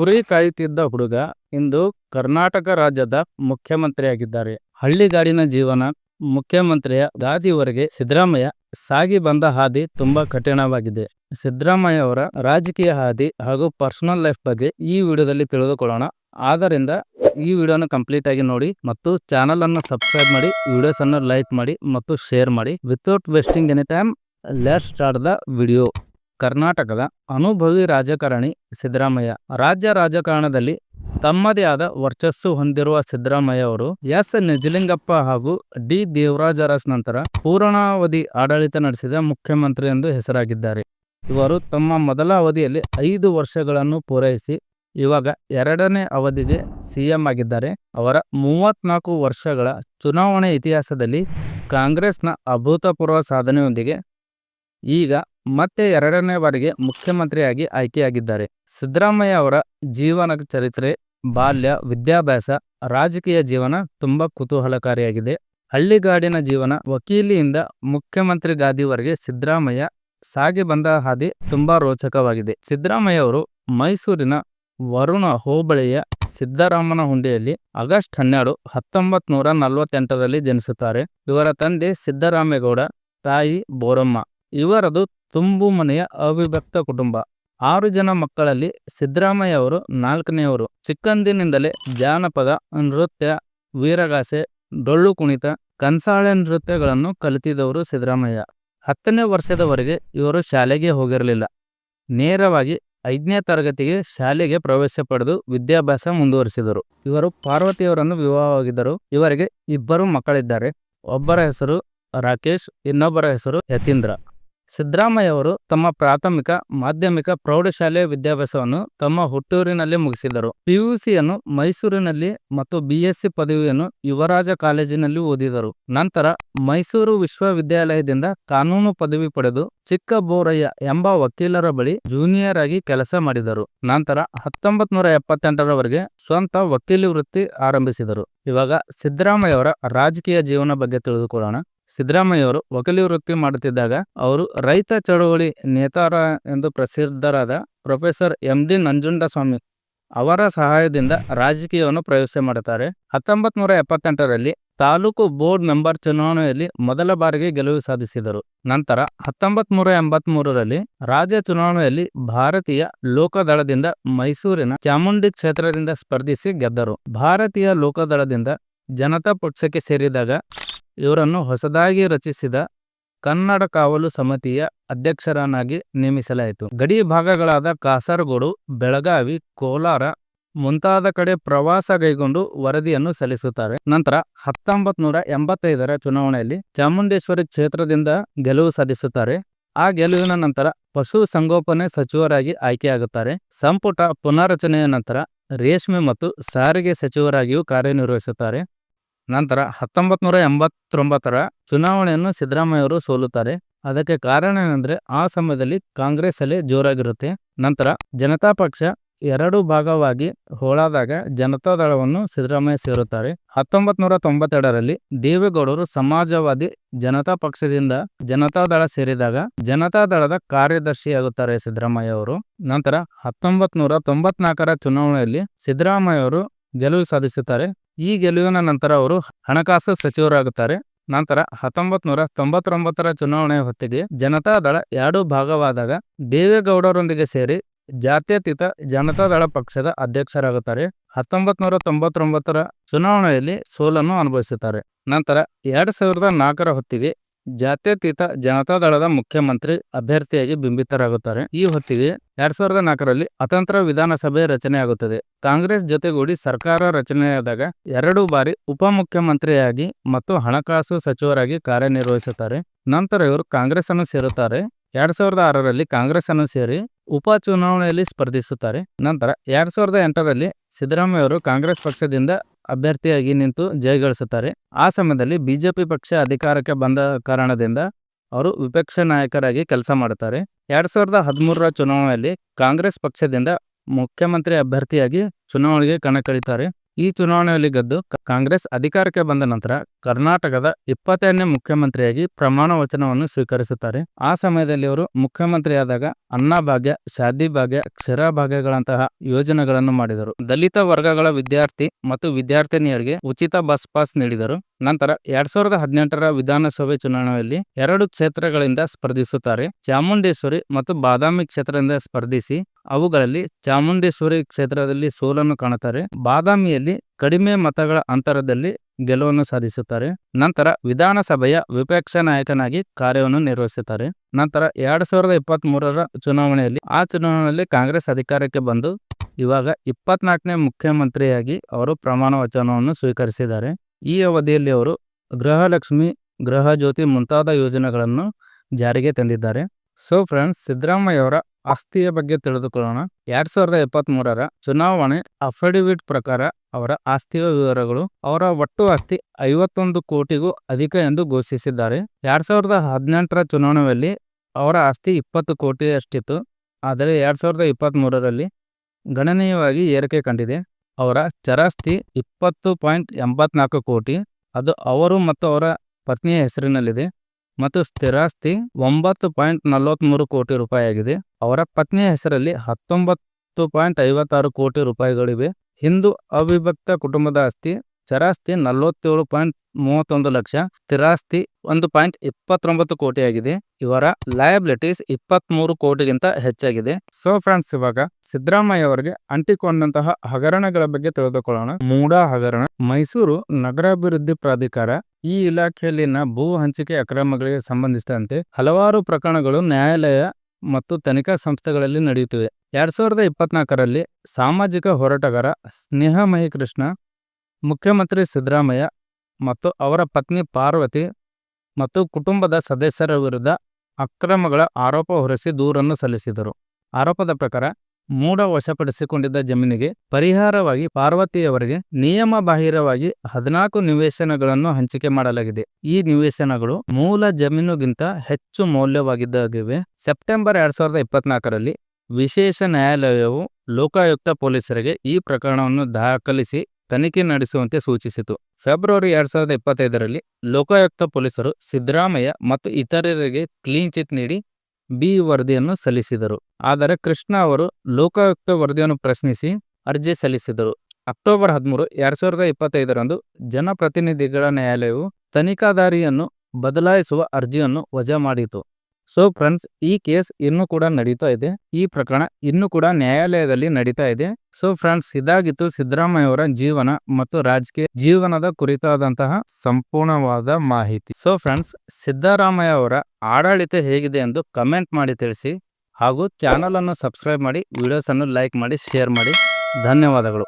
ಕುರಿ ಕಾಯುತ್ತಿದ್ದ ಹುಡುಗ ಇಂದು ಕರ್ನಾಟಕ ರಾಜ್ಯದ ಮುಖ್ಯಮಂತ್ರಿಯಾಗಿದ್ದಾರೆ. ಹಳ್ಳಿಗಾಡಿನ ಜೀವನ ಮುಖ್ಯಮಂತ್ರಿಯ ಗಾದಿವರೆಗೆ ಸಿದ್ದರಾಮಯ್ಯ ಸಾಗಿ ಬಂದ ಹಾದಿ ತುಂಬಾ ಕಠಿಣವಾಗಿದೆ. ಸಿದ್ದರಾಮಯ್ಯ ಅವರ ರಾಜಕೀಯ ಹಾದಿ ಹಾಗೂ ಪರ್ಸನಲ್ ಲೈಫ್ ಬಗ್ಗೆ ಈ ವಿಡಿಯೋದಲ್ಲಿ ತಿಳಿದುಕೊಳ್ಳೋಣ. ಆದ್ದರಿಂದ ಈ ವಿಡಿಯೋನ ಕಂಪ್ಲೀಟ್ ಆಗಿ ನೋಡಿ ಮತ್ತು ಚಾನಲ್ ಅನ್ನು ಸಬ್ಸ್ಕ್ರೈಬ್ ಮಾಡಿ ವಿಡಿಯೋಸ್ ಅನ್ನು ಲೈಕ್ ಮಾಡಿ ಮತ್ತು ಶೇರ್ ಮಾಡಿ. Without wasting any time let start the video. ಕರ್ನಾಟಕದ ಅನುಭವಿ ರಾಜಕಾರಣಿ ಸಿದ್ದರಾಮಯ್ಯ. ರಾಜ್ಯ ರಾಜಕಾರಣದಲ್ಲಿ ತಮ್ಮದೇ ಆದ ವರ್ಚಸ್ಸು ಹೊಂದಿರುವ ಸಿದ್ದರಾಮಯ್ಯ ಅವರು ಎಸ್. ನಿಜಲಿಂಗಪ್ಪ ಹಾಗೂ ಡಿ. ದೇವರಾಜ ಅರಸ್ ನಂತರ ಪೂರ್ಣಾವಧಿ ಆಡಳಿತ ನಡೆಸಿದ ಮುಖ್ಯಮಂತ್ರಿ ಎಂದು ಹೆಸರಾಗಿದ್ದಾರೆ. ಇವರು ತಮ್ಮ ಮೊದಲ ಅವಧಿಯಲ್ಲಿ ಐದು ವರ್ಷಗಳನ್ನು ಪೂರೈಸಿ ಇವಾಗ ಎರಡನೇ ಅವಧಿಗೆ ಸಿಎಂ ಆಗಿದ್ದಾರೆ. ಅವರ ಮೂವತ್ನಾಲ್ಕು ವರ್ಷಗಳ ಚುನಾವಣೆ ಇತಿಹಾಸದಲ್ಲಿ ಕಾಂಗ್ರೆಸ್ನ ಅಭೂತಪೂರ್ವ ಸಾಧನೆಯೊಂದಿಗೆ ಈಗ ಮತ್ತೆ ಎರಡನೇ ಬಾರಿಗೆ ಮುಖ್ಯಮಂತ್ರಿಯಾಗಿ ಆಯ್ಕೆಯಾಗಿದ್ದಾರೆ. ಸಿದ್ದರಾಮಯ್ಯ ಅವರ ಜೀವನ ಚರಿತ್ರೆ, ಬಾಲ್ಯ, ವಿದ್ಯಾಭ್ಯಾಸ, ರಾಜಕೀಯ ಜೀವನ ತುಂಬಾ ಕುತೂಹಲಕಾರಿಯಾಗಿದೆ. ಹಳ್ಳಿಗಾಡಿನ ಜೀವನ ವಕೀಲಿಯಿಂದ ಮುಖ್ಯಮಂತ್ರಿ ಗಾದಿವರೆಗೆ ಸಿದ್ದರಾಮಯ್ಯ ಸಾಗಿ ಬಂದ ಹಾದಿ ತುಂಬಾ ರೋಚಕವಾಗಿದೆ. ಸಿದ್ದರಾಮಯ್ಯ ಅವರು ಮೈಸೂರಿನ ವರುಣ ಹೋಬಳಿಯ ಸಿದ್ದರಾಮನ ಹುಂಡಿಯಲ್ಲಿ ಆಗಸ್ಟ್ ಹನ್ನೆರಡು ಹತ್ತೊಂಬತ್ ನೂರ ನಲವತ್ತೆಂಟರಲ್ಲಿ ಜನಿಸುತ್ತಾರೆ. ಇವರ ತಂದೆ ಸಿದ್ದರಾಮೇಗೌಡ ತಾಯಿ ಬೋರಮ್ಮ. ಇವರದು ತುಂಬು ಮನೆಯ ಅವಿಭಕ್ತ ಕುಟುಂಬ. ಆರು ಜನ ಮಕ್ಕಳಲ್ಲಿ ಸಿದ್ದರಾಮಯ್ಯ ಅವರು ನಾಲ್ಕನೆಯವರು. ಚಿಕ್ಕಂದಿನಿಂದಲೇ ಜಾನಪದ, ನೃತ್ಯ, ವೀರಗಾಸೆ, ಡೊಳ್ಳು ಕುಣಿತ, ಕನ್ಸಾಳೆ ನೃತ್ಯಗಳನ್ನು ಕಲಿತಿದವರು ಸಿದ್ದರಾಮಯ್ಯ. ಹತ್ತನೇ ವರ್ಷದವರೆಗೆ ಇವರು ಶಾಲೆಗೆ ಹೋಗಿರಲಿಲ್ಲ. ನೇರವಾಗಿ ಐದನೇ ತರಗತಿಗೆ ಶಾಲೆಗೆ ಪ್ರವೇಶ ಪಡೆದು ವಿದ್ಯಾಭ್ಯಾಸ ಮುಂದುವರಿಸಿದರು. ಇವರು ಪಾರ್ವತಿಯವರನ್ನು ವಿವಾಹವಾಗಿದ್ದರು. ಇವರಿಗೆ ಇಬ್ಬರು ಮಕ್ಕಳಿದ್ದಾರೆ. ಒಬ್ಬರ ಹೆಸರು ರಾಕೇಶ್, ಇನ್ನೊಬ್ಬರ ಹೆಸರು ಯತೀಂದ್ರ. ಸಿದ್ದರಾಮಯ್ಯ ಅವರು ತಮ್ಮ ಪ್ರಾಥಮಿಕ, ಮಾಧ್ಯಮಿಕ, ಪ್ರೌಢಶಾಲೆಯ ವಿದ್ಯಾಭ್ಯಾಸವನ್ನು ತಮ್ಮ ಹುಟ್ಟೂರಿನಲ್ಲಿ ಮುಗಿಸಿದರು. ಪಿಯುಸಿಯನ್ನು ಮೈಸೂರಿನಲ್ಲಿ ಮತ್ತು ಬಿಎಸ್ಸಿ ಪದವಿಯನ್ನು ಯುವರಾಜ ಕಾಲೇಜಿನಲ್ಲಿ ಓದಿದರು. ನಂತರ ಮೈಸೂರು ವಿಶ್ವವಿದ್ಯಾಲಯದಿಂದ ಕಾನೂನು ಪದವಿ ಪಡೆದು ಚಿಕ್ಕ ಬೋರಯ್ಯ ಎಂಬ ವಕೀಲರ ಬಳಿ ಜೂನಿಯರ್ ಆಗಿ ಕೆಲಸ ಮಾಡಿದರು. ನಂತರ ಹತ್ತೊಂಬತ್ ನೂರ ಎಪ್ಪತ್ತೆಂಟರವರೆಗೆ ಸ್ವಂತ ವಕೀಲಿ ವೃತ್ತಿ ಆರಂಭಿಸಿದರು. ಇವಾಗ ಸಿದ್ದರಾಮಯ್ಯ ಅವರ ರಾಜಕೀಯ ಜೀವನ ಬಗ್ಗೆ ತಿಳಿದುಕೊಳ್ಳೋಣ. ಸಿದ್ದರಾಮಯ್ಯ ಅವರು ವಕೀಲಿ ವೃತ್ತಿ ಮಾಡುತ್ತಿದ್ದಾಗ ಅವರು ರೈತ ಚಳುವಳಿ ನೇತಾರ ಎಂದು ಪ್ರಸಿದ್ಧರಾದ ಪ್ರೊಫೆಸರ್ ಎಂ ಡಿ ನಂಜುಂಡಸ್ವಾಮಿ ಅವರ ಸಹಾಯದಿಂದ ರಾಜಕೀಯವನ್ನು ಪ್ರವೇಶ ಮಾಡುತ್ತಾರೆ. ಹತ್ತೊಂಬತ್ ನೂರ ಎಪ್ಪತ್ತೆಂಟರಲ್ಲಿ ತಾಲೂಕು ಬೋರ್ಡ್ ಮೆಂಬರ್ ಚುನಾವಣೆಯಲ್ಲಿ ಮೊದಲ ಬಾರಿಗೆ ಗೆಲುವು ಸಾಧಿಸಿದರು. ನಂತರ ಹತ್ತೊಂಬತ್ ನೂರ ಎಂಬತ್ ಮೂರರಲ್ಲಿ ರಾಜ್ಯ ಚುನಾವಣೆಯಲ್ಲಿ ಭಾರತೀಯ ಲೋಕದಳದಿಂದ ಮೈಸೂರಿನ ಚಾಮುಂಡಿ ಕ್ಷೇತ್ರದಿಂದ ಸ್ಪರ್ಧಿಸಿ ಗೆದ್ದರು. ಭಾರತೀಯ ಲೋಕದಳದಿಂದ ಜನತಾ ಪಕ್ಷಕ್ಕೆ ಸೇರಿದಾಗ ಇವರನ್ನು ಹೊಸದಾಗಿ ರಚಿಸಿದ ಕನ್ನಡ ಕಾವಲು ಸಮಿತಿಯ ಅಧ್ಯಕ್ಷರನ್ನಾಗಿ ನೇಮಿಸಲಾಯಿತು. ಗಡಿ ಭಾಗಗಳಾದ ಕಾಸರಗೋಡು, ಬೆಳಗಾವಿ, ಕೋಲಾರ ಮುಂತಾದ ಕಡೆ ಪ್ರವಾಸ ಕೈಗೊಂಡು ವರದಿಯನ್ನು ಸಲ್ಲಿಸುತ್ತಾರೆ. ನಂತರ ಹತ್ತೊಂಬತ್ ನೂರ ಎಂಬತ್ತೈದರ ಚುನಾವಣೆಯಲ್ಲಿ ಚಾಮುಂಡೇಶ್ವರಿ ಕ್ಷೇತ್ರದಿಂದ ಗೆಲುವು ಸಾಧಿಸುತ್ತಾರೆ. ಆ ಗೆಲುವಿನ ನಂತರ ಪಶು ಸಂಗೋಪನೆ ಸಚಿವರಾಗಿ ಆಯ್ಕೆಯಾಗುತ್ತಾರೆ. ಸಂಪುಟ ಪುನಾರಚನೆಯ ನಂತರ ರೇಷ್ಮೆ ಮತ್ತು ಸಾರಿಗೆ ಸಚಿವರಾಗಿಯೂ ಕಾರ್ಯನಿರ್ವಹಿಸುತ್ತಾರೆ. ನಂತರ ಹತ್ತೊಂಬತ್ ನೂರ ಎಂಬತ್ತೊಂಬತ್ತರ ಚುನಾವಣೆಯನ್ನು ಸಿದ್ದರಾಮಯ್ಯ ಅವರು ಸೋಲುತ್ತಾರೆ. ಅದಕ್ಕೆ ಕಾರಣ ಏನಂದ್ರೆ ಆ ಸಮಯದಲ್ಲಿ ಕಾಂಗ್ರೆಸ್ ಅಲ್ಲಿ ಜೋರಾಗಿರುತ್ತೆ. ನಂತರ ಜನತಾ ಪಕ್ಷ ಎರಡು ಭಾಗವಾಗಿ ಹೋಳಾದಾಗ ಜನತಾ ದಳವನ್ನು ಸಿದ್ದರಾಮಯ್ಯ ಸೇರುತ್ತಾರೆ. ಹತ್ತೊಂಬತ್ ನೂರ ತೊಂಬತ್ತೆರಡರಲ್ಲಿ ದೇವೇಗೌಡರು ಸಮಾಜವಾದಿ ಜನತಾ ಪಕ್ಷದಿಂದ ಜನತಾ ದಳ ಸೇರಿದಾಗ ಜನತಾ ದಳದ ಕಾರ್ಯದರ್ಶಿಯಾಗುತ್ತಾರೆ ಸಿದ್ದರಾಮಯ್ಯ ಅವರು ನಂತರ ಹತ್ತೊಂಬತ್ ನೂರ ತೊಂಬತ್ನಾಲ್ಕರ ಚುನಾವಣೆಯಲ್ಲಿ ಸಿದ್ದರಾಮಯ್ಯ ಅವರು ಗೆಲುವು ಸಾಧಿಸುತ್ತಾರೆ. ಈ ಗೆಲುವಿನ ನಂತರ ಅವರು ಹಣಕಾಸು ಸಚಿವರಾಗುತ್ತಾರೆ. ನಂತರ ಹತ್ತೊಂಬತ್ ನೂರ ತೊಂಬತ್ತೊಂಬತ್ತರ ಚುನಾವಣೆಯ ಹೊತ್ತಿಗೆ ಜನತಾದಳ ಎರಡು ಭಾಗವಾದಾಗ ದೇವೇಗೌಡರೊಂದಿಗೆ ಸೇರಿ ಜಾತ್ಯತೀತ ಜನತಾದಳ ಪಕ್ಷದ ಅಧ್ಯಕ್ಷರಾಗುತ್ತಾರೆ. ಹತ್ತೊಂಬತ್ ನೂರ ತೊಂಬತ್ತೊಂಬತ್ತರ ಚುನಾವಣೆಯಲ್ಲಿ ಸೋಲನ್ನು ಅನುಭವಿಸುತ್ತಾರೆ. ನಂತರ ಎರಡು ಸಾವಿರದ ನಾಲ್ಕರ ಹೊತ್ತಿಗೆ ಜಾತ್ಯತೀತ ಜನತಾದಳದ ಮುಖ್ಯಮಂತ್ರಿ ಅಭ್ಯರ್ಥಿಯಾಗಿ ಬಿಂಬಿತರಾಗುತ್ತಾರೆ. ಈ ಹೊತ್ತಿಗೆ ಎರಡ್ ಸಾವಿರದ ನಾಲ್ಕರಲ್ಲಿ ಅತಂತ್ರ ವಿಧಾನಸಭೆ ರಚನೆಯಾಗುತ್ತದೆ. ಕಾಂಗ್ರೆಸ್ ಜೊತೆಗೂಡಿ ಸರ್ಕಾರ ರಚನೆಯಾದಾಗ ಎರಡು ಬಾರಿ ಉಪಮುಖ್ಯಮಂತ್ರಿಯಾಗಿ ಮತ್ತು ಹಣಕಾಸು ಸಚಿವರಾಗಿ ಕಾರ್ಯನಿರ್ವಹಿಸುತ್ತಾರೆ. ನಂತರ ಇವರು ಕಾಂಗ್ರೆಸ್ ಅನ್ನು ಸೇರುತ್ತಾರೆ. ಎರಡ್ ಸಾವಿರದ ಆರರಲ್ಲಿ ಕಾಂಗ್ರೆಸ್ ಅನ್ನು ಸೇರಿ ಉಪ ಚುನಾವಣೆಯಲ್ಲಿ ಸ್ಪರ್ಧಿಸುತ್ತಾರೆ. ನಂತರ ಎರಡ್ ಸಾವಿರದ ಎಂಟರಲ್ಲಿ ಸಿದ್ದರಾಮಯ್ಯ ಅವರು ಕಾಂಗ್ರೆಸ್ ಪಕ್ಷದಿಂದ ಅಭ್ಯರ್ಥಿಯಾಗಿ ನಿಂತು ಜಯಗಳಿಸುತ್ತಾರೆ ಆ ಸಮಯದಲ್ಲಿ ಬಿಜೆಪಿ ಪಕ್ಷ ಅಧಿಕಾರಕ್ಕೆ ಬಂದ ಕಾರಣದಿಂದ ಅವರು ವಿಪಕ್ಷ ನಾಯಕರಾಗಿ ಕೆಲಸ ಮಾಡುತ್ತಾರೆ. ಎರಡ್ ಸಾವಿರದ ಹದಿಮೂರರ ಚುನಾವಣೆಯಲ್ಲಿ ಕಾಂಗ್ರೆಸ್ ಪಕ್ಷದಿಂದ ಮುಖ್ಯಮಂತ್ರಿ ಅಭ್ಯರ್ಥಿಯಾಗಿ ಚುನಾವಣೆಗೆ ಕಣಕ್ಕಿಳಿತಾರೆ. ಈ ಚುನಾವಣೆಯಲ್ಲಿ ಗೆದ್ದು ಕಾಂಗ್ರೆಸ್ ಅಧಿಕಾರಕ್ಕೆ ಬಂದ ನಂತರ ಕರ್ನಾಟಕದ ಇಪ್ಪತ್ತೆರಡನೇ ಮುಖ್ಯಮಂತ್ರಿಯಾಗಿ ಪ್ರಮಾಣ ವಚನವನ್ನು ಸ್ವೀಕರಿಸುತ್ತಾರೆ. ಆ ಸಮಯದಲ್ಲಿ ಅವರು ಮುಖ್ಯಮಂತ್ರಿಯಾದಾಗ ಅನ್ನಭಾಗ್ಯ ಶಾದಿ ಭಾಗ್ಯ ಕ್ಷರ ಭಾಗ್ಯಗಳಂತಹ ಯೋಜನೆಗಳನ್ನು ಮಾಡಿದರು. ದಲಿತ ವರ್ಗಗಳ ವಿದ್ಯಾರ್ಥಿ ಮತ್ತು ವಿದ್ಯಾರ್ಥಿನಿಯರಿಗೆ ಉಚಿತ ಬಸ್ ಪಾಸ್ ನೀಡಿದರು. ನಂತರ ಎರಡ್ ಸಾವಿರದ ಹದಿನೆಂಟರ ವಿಧಾನಸಭೆ ಚುನಾವಣೆಯಲ್ಲಿ ಎರಡು ಕ್ಷೇತ್ರಗಳಿಂದ ಸ್ಪರ್ಧಿಸುತ್ತಾರೆ. ಚಾಮುಂಡೇಶ್ವರಿ ಮತ್ತು ಬಾದಾಮಿ ಕ್ಷೇತ್ರದಿಂದ ಸ್ಪರ್ಧಿಸಿ ಅವುಗಳಲ್ಲಿ ಚಾಮುಂಡೇಶ್ವರಿ ಕ್ಷೇತ್ರದಲ್ಲಿ ಸೋಲನ್ನು ಕಾಣುತ್ತಾರೆ. ಬಾದಾಮಿಯಲ್ಲಿ ಕಡಿಮೆ ಮತಗಳ ಅಂತರದಲ್ಲಿ ಗೆಲುವನ್ನು ಸಾಧಿಸುತ್ತಾರೆ. ನಂತರ ವಿಧಾನಸಭೆಯ ವಿಪಕ್ಷ ನಾಯಕನಾಗಿ ಕಾರ್ಯವನ್ನು ನಿರ್ವಹಿಸುತ್ತಾರೆ. ನಂತರ ಎರಡ್ ಸಾವಿರದ ಇಪ್ಪತ್ತ್ ಮೂರರ ಚುನಾವಣೆಯಲ್ಲಿ ಆ ಚುನಾವಣೆಯಲ್ಲಿ ಕಾಂಗ್ರೆಸ್ ಅಧಿಕಾರಕ್ಕೆ ಬಂದು ಇವಾಗ ಇಪ್ಪತ್ನಾಲ್ಕನೇ ಮುಖ್ಯಮಂತ್ರಿಯಾಗಿ ಅವರು ಪ್ರಮಾಣ ವಚನವನ್ನು ಸ್ವೀಕರಿಸಿದ್ದಾರೆ. ಈ ಅವಧಿಯಲ್ಲಿ ಅವರು ಗೃಹಲಕ್ಷ್ಮಿ ಗೃಹ ಜ್ಯೋತಿ ಮುಂತಾದ ಯೋಜನೆಗಳನ್ನು ಜಾರಿಗೆ ತಂದಿದ್ದಾರೆ. ಸೊ ಫ್ರೆಂಡ್ಸ್, ಸಿದ್ದರಾಮಯ್ಯವರ ಆಸ್ತಿಯ ಬಗ್ಗೆ ತಿಳಿದುಕೊಳ್ಳೋಣ. ಎರಡ್ ಸಾವಿರದ ಇಪ್ಪತ್ತ್ ಮೂರರ ಚುನಾವಣೆ ಅಫಿಡವಿಟ್ ಪ್ರಕಾರ ಅವರ ಆಸ್ತಿಯ ವಿವರಗಳು ಅವರ ಒಟ್ಟು ಆಸ್ತಿ ಐವತ್ತೊಂದು ಕೋಟಿಗೂ ಅಧಿಕ ಎಂದು ಘೋಷಿಸಿದ್ದಾರೆ. ಎರಡ್ ಸಾವಿರದ ಹದಿನೆಂಟರ ಚುನಾವಣೆಯಲ್ಲಿ ಅವರ ಆಸ್ತಿ ಇಪ್ಪತ್ತು ಕೋಟಿಯಷ್ಟಿತ್ತು. ಆದರೆ ಎರಡ್ ಸಾವಿರದ ಇಪ್ಪತ್ತ್ ಮೂರರಲ್ಲಿ ಗಣನೀಯವಾಗಿ ಏರಿಕೆ ಕಂಡಿದೆ. ಅವರ ಚರಾಸ್ತಿ ಇಪ್ಪತ್ತು ಪಾಯಿಂಟ್ ಎಂಬತ್ನಾಲ್ಕು ಕೋಟಿ. ಅದು ಅವರು ಮತ್ತು ಅವರ ಪತ್ನಿಯ ಹೆಸರಿನಲ್ಲಿದೆ. ಮತ್ತು ಸ್ಥಿರಾಸ್ತಿ ಒಂಬತ್ತು ಪಾಯಿಂಟ್ ನಲವತ್ತ್ಮೂರು ಕೋಟಿ ರೂಪಾಯಿಯಾಗಿದೆ. ಅವರ ಪತ್ನಿಯ ಹೆಸರಲ್ಲಿ ಹತ್ತೊಂಬತ್ತು ಪಾಯಿಂಟ್ ಐವತ್ತಾರು ಕೋಟಿ ರೂಪಾಯಿಗಳಿವೆ. ಹಿಂದೂ ಅವಿಭಕ್ತ ಕುಟುಂಬದ ಆಸ್ತಿ ಚರಾಸ್ತಿ ನಲವತ್ತೇಳು ಪಾಯಿಂಟ್ ಮೂವತ್ತೊಂದು ಲಕ್ಷ ಸ್ಥಿರಾಸ್ತಿ ಒಂದು ಪಾಯಿಂಟ್ ಇಪ್ಪತ್ತೊಂಬತ್ತು ಕೋಟಿಯಾಗಿದೆ ಇವರ ಲಯಬಿಲಿಟೀಸ್ ಇಪ್ಪತ್ತ್ಮೂರು ಕೋಟಿಗಿಂತ ಹೆಚ್ಚಾಗಿದೆ. ಸೊ ಫ್ರೆಂಡ್ಸ್, ಇವಾಗ ಸಿದ್ದರಾಮಯ್ಯ ಅವರಿಗೆ ಅಂಟಿಕೊಂಡಂತಹ ಹಗರಣಗಳ ಬಗ್ಗೆ ತಿಳಿದುಕೊಳ್ಳೋಣ. ಮೂಡಾ ಹಗರಣ. ಮೈಸೂರು ನಗರಾಭಿವೃದ್ಧಿ ಪ್ರಾಧಿಕಾರ ಈ ಇಲಾಖೆಯಲ್ಲಿನ ಭೂ ಹಂಚಿಕೆ ಅಕ್ರಮಗಳಿಗೆ ಸಂಬಂಧಿಸಿದಂತೆ ಹಲವಾರು ಪ್ರಕರಣಗಳು ನ್ಯಾಯಾಲಯ ಮತ್ತು ತನಿಖಾ ಸಂಸ್ಥೆಗಳಲ್ಲಿ ನಡೆಯುತ್ತಿವೆ. ಎರಡ್ ಸಾವಿರದ ಇಪ್ಪತ್ನಾಲ್ಕರಲ್ಲಿ ಸಾಮಾಜಿಕ ಹೋರಾಟಗಾರ ಸ್ನೇಹಮಯಿ ಕೃಷ್ಣ ಮುಖ್ಯಮಂತ್ರಿ ಸಿದ್ದರಾಮಯ್ಯ ಮತ್ತು ಅವರ ಪತ್ನಿ ಪಾರ್ವತಿ ಮತ್ತು ಕುಟುಂಬದ ಸದಸ್ಯರ ವಿರುದ್ಧ ಅಕ್ರಮಗಳ ಆರೋಪ ಹೊರಿಸಿ ದೂರನ್ನು ಸಲ್ಲಿಸಿದರು. ಆರೋಪದ ಪ್ರಕಾರ ಮೂಡ ವಶಪಡಿಸಿಕೊಂಡಿದ್ದ ಜಮೀನಿಗೆ ಪರಿಹಾರವಾಗಿ ಪಾರ್ವತಿಯವರಿಗೆ ನಿಯಮ ಬಾಹಿರವಾಗಿ ಹದಿನಾಲ್ಕು ನಿವೇಶನಗಳನ್ನು ಹಂಚಿಕೆ ಮಾಡಲಾಗಿದೆ. ಈ ನಿವೇಶನಗಳು ಮೂಲ ಜಮೀನುಗಿಂತ ಹೆಚ್ಚು ಮೌಲ್ಯವಾಗಿದ್ದಾಗಿವೆ. ಸೆಪ್ಟೆಂಬರ್ ಎರಡ್ ಸಾವಿರದ ಇಪ್ಪತ್ನಾಲ್ಕರಲ್ಲಿ ವಿಶೇಷ ನ್ಯಾಯಾಲಯವು ಲೋಕಾಯುಕ್ತ ಪೊಲೀಸರಿಗೆ ಈ ಪ್ರಕರಣವನ್ನು ದಾಖಲಿಸಿ ತನಿಖೆ ನಡೆಸುವಂತೆ ಸೂಚಿಸಿತು. ಫೆಬ್ರವರಿ ಎರಡ್ ಸಾವಿರದ ಇಪ್ಪತ್ತೈದರಲ್ಲಿ ಲೋಕಾಯುಕ್ತ ಪೊಲೀಸರು ಸಿದ್ದರಾಮಯ್ಯ ಮತ್ತು ಇತರರಿಗೆ ಕ್ಲೀನ್ ಚಿಟ್ ನೀಡಿ ಬಿ ವರದಿಯನ್ನು ಸಲ್ಲಿಸಿದರು. ಆದರೆ ಕೃಷ್ಣ ಅವರು ಲೋಕಾಯುಕ್ತ ವರದಿಯನ್ನು ಪ್ರಶ್ನಿಸಿ ಅರ್ಜಿ ಸಲ್ಲಿಸಿದರು. ಅಕ್ಟೋಬರ್ ಹದಿಮೂರು ಎರಡ್ ಸಾವಿರದ ಇಪ್ಪತ್ತೈದರಂದು ಜನಪ್ರತಿನಿಧಿಗಳ ನ್ಯಾಯಾಲಯವು ತನಿಖಾದಾರಿಯನ್ನು ಬದಲಾಯಿಸುವ ಅರ್ಜಿಯನ್ನು ವಜಾ ಮಾಡಿತು. ಸೊ ಫ್ರೆಂಡ್ಸ್ ಈ ಕೇಸ್ ಇನ್ನೂ ಕೂಡ ನಡೀತಾ ಇದೆ. ಈ ಪ್ರಕರಣ ಇನ್ನೂ ಕೂಡ ನ್ಯಾಯಾಲಯದಲ್ಲಿ ನಡೀತಾ ಇದೆ. ಸೊ ಫ್ರೆಂಡ್ಸ್ ಇದಾಗಿತ್ತು ಸಿದ್ದರಾಮಯ್ಯ ಅವರ ಜೀವನ ಮತ್ತು ರಾಜಕೀಯ ಜೀವನದ ಕುರಿತಾದಂತಹ ಸಂಪೂರ್ಣವಾದ ಮಾಹಿತಿ. ಸೊ ಫ್ರೆಂಡ್ಸ್ ಸಿದ್ದರಾಮಯ್ಯ ಅವರ ಆಡಳಿತ ಹೇಗಿದೆ ಎಂದು ಕಮೆಂಟ್ ಮಾಡಿ ತಿಳಿಸಿ ಹಾಗೂ ಚಾನಲ್ ಅನ್ನು ಸಬ್ಸ್ಕ್ರೈಬ್ ಮಾಡಿ ವಿಡಿಯೋಸ್ ಅನ್ನು ಲೈಕ್ ಮಾಡಿ ಶೇರ್ ಮಾಡಿ. ಧನ್ಯವಾದಗಳು.